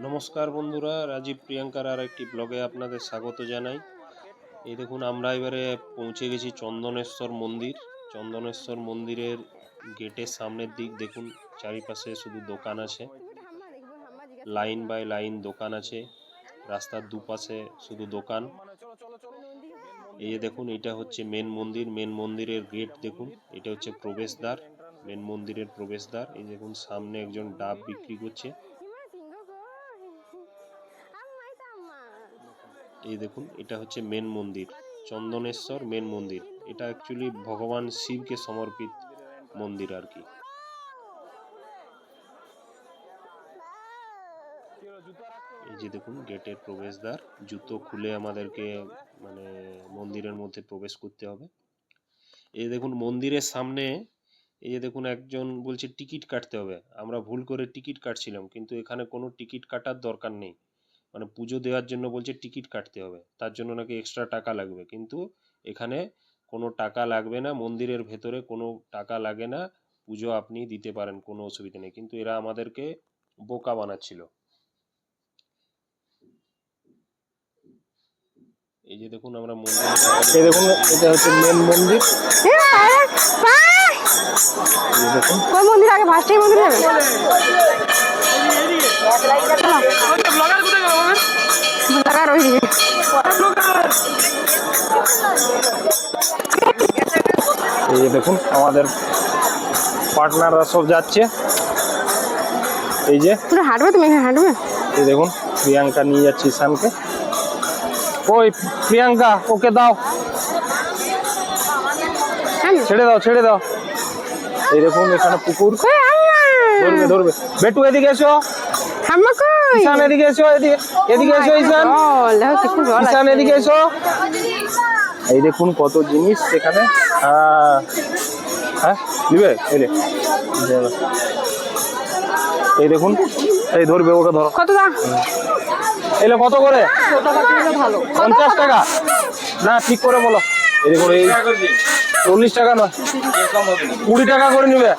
নমস্কার বন্ধুরা, রাজীব প্রিয়াঙ্কার আর একটি ব্লগে আপনাদের স্বাগত জানাই। এই দেখুন, আমরা এবারে পৌঁছে গেছি চন্দনেশ্বর মন্দির। চন্দনেশ্বর মন্দিরের গেটের সামনের দিক দেখুন, চারিপাশে শুধু দোকান আছে। লাইন বাই লাইন দোকান আছে। রাস্তার দুপাশে শুধু দোকান। এই যে দেখুন, এটা হচ্ছে মেন মন্দির। মেন মন্দিরের গেট দেখুন, এটা হচ্ছে প্রবেশদ্বার। মেন মন্দিরের প্রবেশদ্বার। এই দেখুন, সামনে একজন ডাব বিক্রি করছে। এই দেখুন, এটা হচ্ছে মেন মন্দির, চন্দনেশ্বর মেন মন্দির। এটা অ্যাকচুয়ালি ভগবান শিবকে সমর্পিত মন্দির আর কি। এই যে দেখুন গেটের প্রবেশদ্বার, জুতো খুলে আমাদেরকে মানে মন্দিরের মধ্যে প্রবেশ করতে হবে। এই দেখুন, মন্দিরের সামনে, এই যে দেখুন, একজন বলছে, টিকিট কাটতে হবে। আমরা ভুল করে টিকিট কাটছিলাম, কিন্তু এখানে কোনো টিকিট কাটার দরকার নেই। মানে পুজো দেওয়ার জন্য বলছে টিকিট কাটতে হবে। তার জন্য নাকি এক্সট্রা টাকা লাগবে। কিন্তু এখানে কোনো টাকা লাগবে না মন্দিরের ভেতরে কোনো টাকা লাগে না পুজো আপনি দিতে পারেন কোনো অসুবিধা নেই। কিন্তু এরা আমাদেরকে বোকা বানাচ্ছিল। এই যে দেখুন আমরা মন্দির এই দেখুন এটা হচ্ছে মেন মন্দির। দেখুন। কোন মন্দির আগে ফার্স্টেই মন্দির যাবে ব্লগার ওই এই যে দেখুন আমাদের পার্টনাররা সব যাচ্ছে। এই যে হাঁটবে তুমি এখানে হাঁটবে? এই দেখুন প্রিয়াঙ্কা নিয়ে যাচ্ছে ঈশানকে ওই প্রিয়াঙ্কা ওকে দাও। হ্যাঁ। ছেড়ে দাও ছেড়ে দাও। এই দেখুন এখানে পুকুর। ধরবে ধরবে। বেটু এদিকে এসো। ঈশান এদিকে এসো এদিকে এদিকে এসো ঈশান। জল ঈশান এদিকে এসো। এই দেখুন কত জিনিস সেখানে। হ্যাঁ হ্যাঁ নিবে এই এই দেখুন এই ধরবে ওটা ধরো। কত দাম এলে কত করে? ভালো? পঞ্চাশ টাকা। না ঠিক করে বলো। এই দেখুন এই চল্লিশ টাকা নয়। কুড়ি টাকা করে নিবে।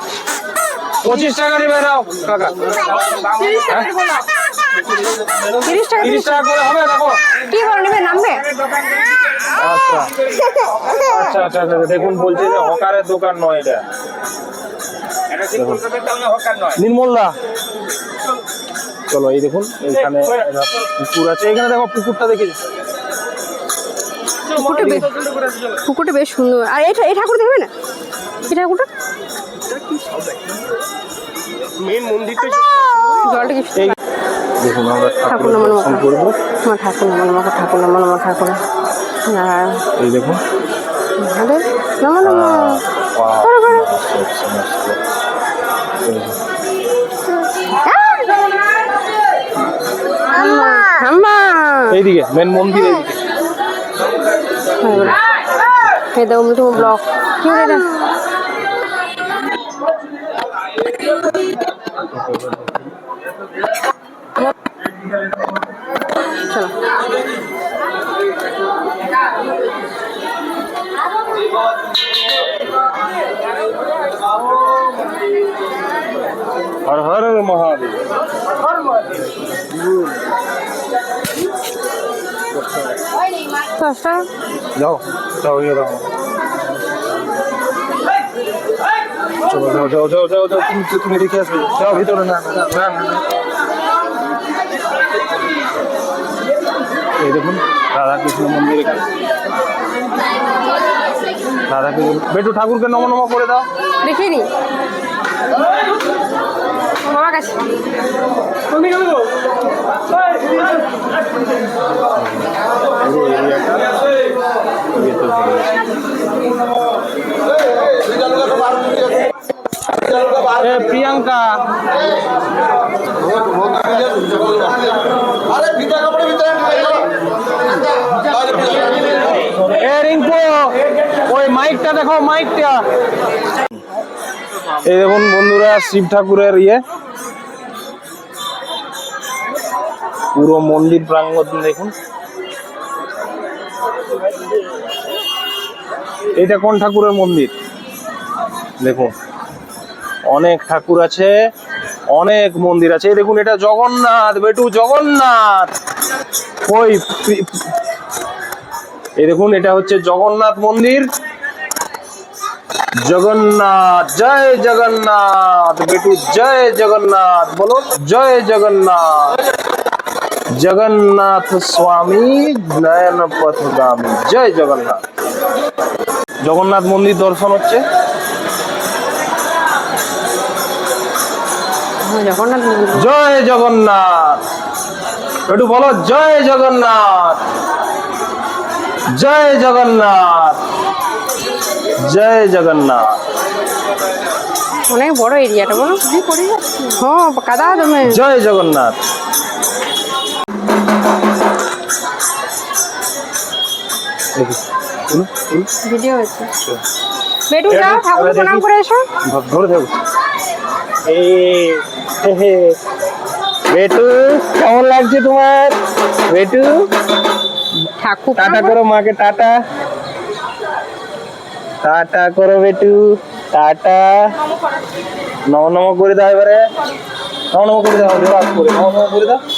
পঁচিশ টাকা নিবে নাও হ্যাঁ? তিরিশ টাকা তিরিশ টাকা করে হবে দেখো। কি করে নেবে নামবে? আচ্ছা। আচ্ছা আচ্ছা আচ্ছা দেখুন বলছে যে হকারের দোকান নয় এটা। নির্মল দা। চলো এই দেখুন এখানে পুকুর আছে। এখানে দেখো পুকুরটা দেখে পুকুরটা বেশ পুকুরটা বেশ সুন্দর। আর এই এই ঠাকুর দেখবে না? এই ঠাকুরটা? মেন মন্দিরটা জলটা কি দেখুন আমরা ঠাকুর নামানো দর্শন করব। আমার ঠাকুর নামো নামো ঠাকুর নামো নামো ঠাকুর। আর এই দেখুন। আমাদের নামো নামো। করো, করো। এইদিকে মেন মন্দির এইদিকে। ব্লক কি হর হর মহাদেব। যাও যাও যাও যাও যাও যাও যাও তুমি তুমি দেখে আসবে। যাও ভিতরে না না, না। এই দেখুন রাধা কৃষ্ণ মন্দির এখানে। রাধা কৃষ্ণ বেটু ঠাকুরকে নম নম করে দাও। দেখিয়ে নি কাছে। প্রিয়াঙ্কা। আরে ভিতরে কাপড়ে ভিতরে এ রিঙ্কু ওই মাইকটা দেখো, মাইকটা। এই দেখুন বন্ধুরা, শিব ঠাকুরের ইয়ে। পুরো মন্দির প্রাঙ্গণ দেখুন। এটা কোন ঠাকুরের মন্দির? দেখুন। অনেক ঠাকুর আছে, অনেক মন্দির আছে। দেখুন, এটা জগন্নাথ, বেটু জগন্নাথ। এই দেখুন, এটা হচ্ছে জগন্নাথ মন্দির। জগন্নাথ জয় জগন্নাথ বেটু জয় জগন্নাথ বলো জয় জগন্নাথ। জগন্নাথ স্বামী নয়ন পথগামী জয় জগন্নাথ। জগন্নাথ মন্দির দর্শন হচ্ছে। হ্যাঁ। জয় জগন্নাথ। একটু বলো জয় জগন্নাথ। জয় জগন্নাথ। জয় জগন্নাথ। অনেক বড় এরিয়াটা বলো। হ্যাঁ কাদা তুমি। জয় জগন্নাথ। ভিডিও হচ্ছে বেটু যাও ঠাকুর প্রণাম করে এসো। ধরে থাকো। বেটু কেমন লাগছে তোমার? বেটু ঠাকুর টাটা করো মাকে টাটা। টাটা করো বেটু, টাটা। নম নম করে দাও এবারে। নম নম করে দাও করে। নম নম করে দাও।